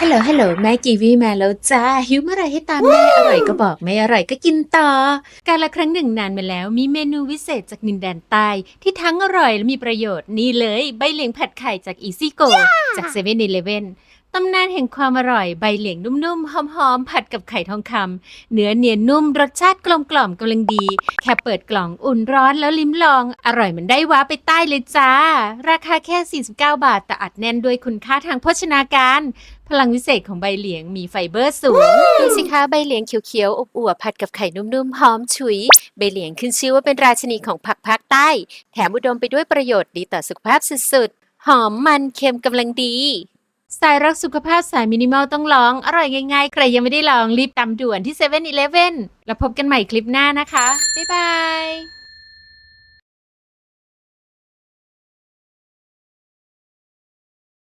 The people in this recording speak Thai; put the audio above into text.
ฮัลโหลฮัลโหลแม่กีวีมาแล้วจ้า หิวเมื่อไหรให้ตามแม่อร่อยก็บอกไม่อร่อยก็กินต่อ การละครั้งหนึ่งนานมาแล้วมีเมนูวิเศษจากนินแดนใต้ที่ทั้งอร่อยและมีประโยชน์นี่เลย ใบเหลียงผัดไข่จากอีซี่โกจากเซเว่นอีเลเว่น ตำนานแห่งความอร่อยใบเหลียงนุ่มๆ หอมๆ ผัดกับไข่ทองคำเนื้อเนียนนุ่มรสชาติกลมกล่อมกำลังดี แค่เปิดกล่องอุ่นร้อนแล้วลิ้มลอง อร่อยเหมือนได้ว้าไปใต้เลยจ้า ราคาแค่ 49 บาท แต่อัดแน่นด้วยคุณค่าทางโภชนาการ พลังวิเศษของใบเหลียงมีไฟเบอร์สูงดูสิคะใบเหลียงเขียวๆอบอวบผัดกับไข่นุ่มๆหอมฉุย ใบเหลียงขึ้นชื่อว่าเป็นราชินีของผักภาคใต้ แถมอุดมไปด้วยประโยชน์ดีต่อสุขภาพสุดๆหอมมันเค็มกำลังดี สายรักสุขภาพสายมินิมอลต้องลอง อร่อยง่ายๆ ใครยังไม่ได้ลองรีบตามด่วนที่7 e เ e ่ e อแล้วพบกันใหม่คลิปหน้านะคะ บ๊ายบาย